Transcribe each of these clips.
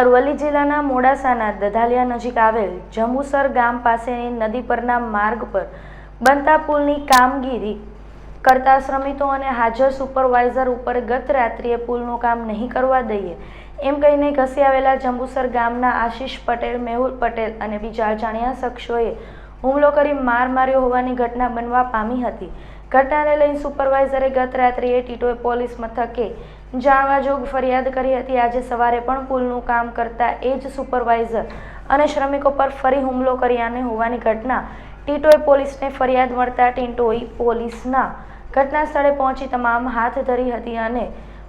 અરવલ્લી જિલ્લાના મોડાસાના દધાલિયા નજીક આવેલ જંબુસર ગામ પાસેની નદી પરના માર્ગ પર બનતા પુલની કામગીરી કરતા શ્રમિકો અને હાજર સુપરવાઇઝર ઉપર ગત રાત્રિએ પુલનું કામ નહીં કરવા દઈએ એમ કહીને ઘસી આવેલા જંબુસર ગામના આશીષ પટેલ, મેહુલ પટેલ અને બીજા અજાણ્યા શખ્સોએ હુમલો કરી માર માર્યો હોવાની ઘટના બનવા પામી હતી. ઘટનાને લઈને સુપરવાઇઝરે ગત રાત્રિએ ટીટોએ પોલીસ મથકે જાણવાજોગ ફરિયાદ કરી હતી. આજે સવારે પણ પુલનું કામ કરતા એ જ સુપરવાઇઝર અને શ્રમિકો પર ફરી હુમલો કર્યાને હોવાની ઘટના. ટીટોએ પોલીસને ફરિયાદ મળતા ટીન્ટોઈ પોલીસના ઘટના સ્થળે પહોંચી તમામ હાથ ધરી હતી અને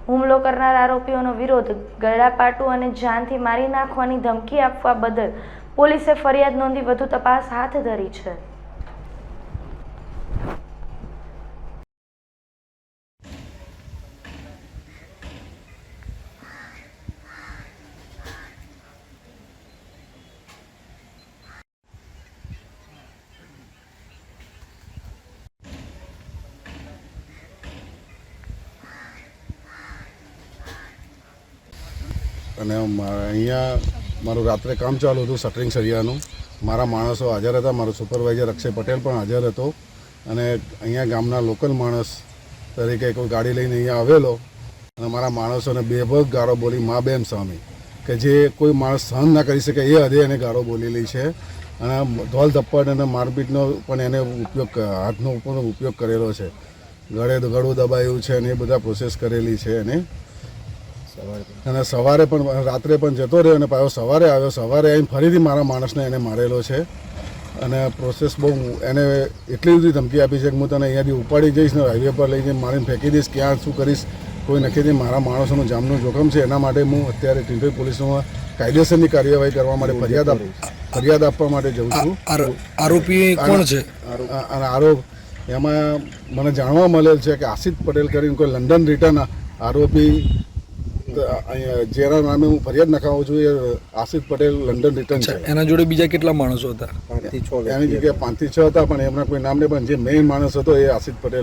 હુમલો કરનાર આરોપીઓનો વિરોધ ગળાપાટું અને જાનથી મારી નાખવાની ધમકી આપવા બદલ પોલીસે ફરિયાદ નોંધી વધુ તપાસ હાથ ધરી છે. અને અહીંયા મારું રાત્રે કામ ચાલુ હતું શટરિંગ સરિયાનું. મારા માણસો હાજર હતા, મારો સુપરવાઇઝર અક્ષય પટેલ પણ હાજર હતો. અને અહીંયા ગામના લોકલ માણસ તરીકે કોઈ ગાડી લઈને અહીંયા આવેલો. અને મારા માણસોને બેભગ ગાળો બોલી મા બેમ સ્વામી, કે જે કોઈ માણસ સહન ના કરી શકે એ હદે એને ગાળો બોલેલી છે. અને ધોલ ધપ્પડ અને મારપીટનો પણ એને ઉપયોગ હાથનો પણ ઉપયોગ કરેલો છે. ગળે ગળું દબાયું છે અને એ બધા પ્રોસેસ કરેલી છે એને. અને સવારે પણ રાત્રે પણ જતો રહ્યો અને પાછો સવારે આવ્યો. સવારે આવીને ફરીથી મારા માણસને એને મારેલો છે. અને પ્રોસેસ બહુ એને એટલી બધી ધમકી આપી છે કે હું તને અહીંયાથી ઉપાડી જઈશ ને હાઈવે પર લઈને મારીને ફેંકી દઈશ. ક્યાં શું કરીશ કોઈ નક્કી નહીં મારા માણસોનું જામનું જોખમ છે. એના માટે હું અત્યારે ટીંટોઈ પોલીસમાં કાયદેસરની કાર્યવાહી કરવા માટે ફરિયાદ આપ ફરિયાદ આપવા માટે જઉં છું. આરો- આરોપી કોણ છે? અને આરોપ એમાં મને જાણવા મળેલ છે કે આશિત પટેલ કરીને કોઈ લંડન રિટર્ન આરોપી જેના નામે હું ફરિયાદ નખાવું છું એ આસિફ પટેલ લંડન રિટર્ન છે. એના જોડે બીજા કેટલા માણસો હતા? એની જગ્યાએ પાંચથી છ હતા પણ એમના કોઈ નામ નહીં પણ જે મેઇન માણસ હતો એ આસિફ પટેલ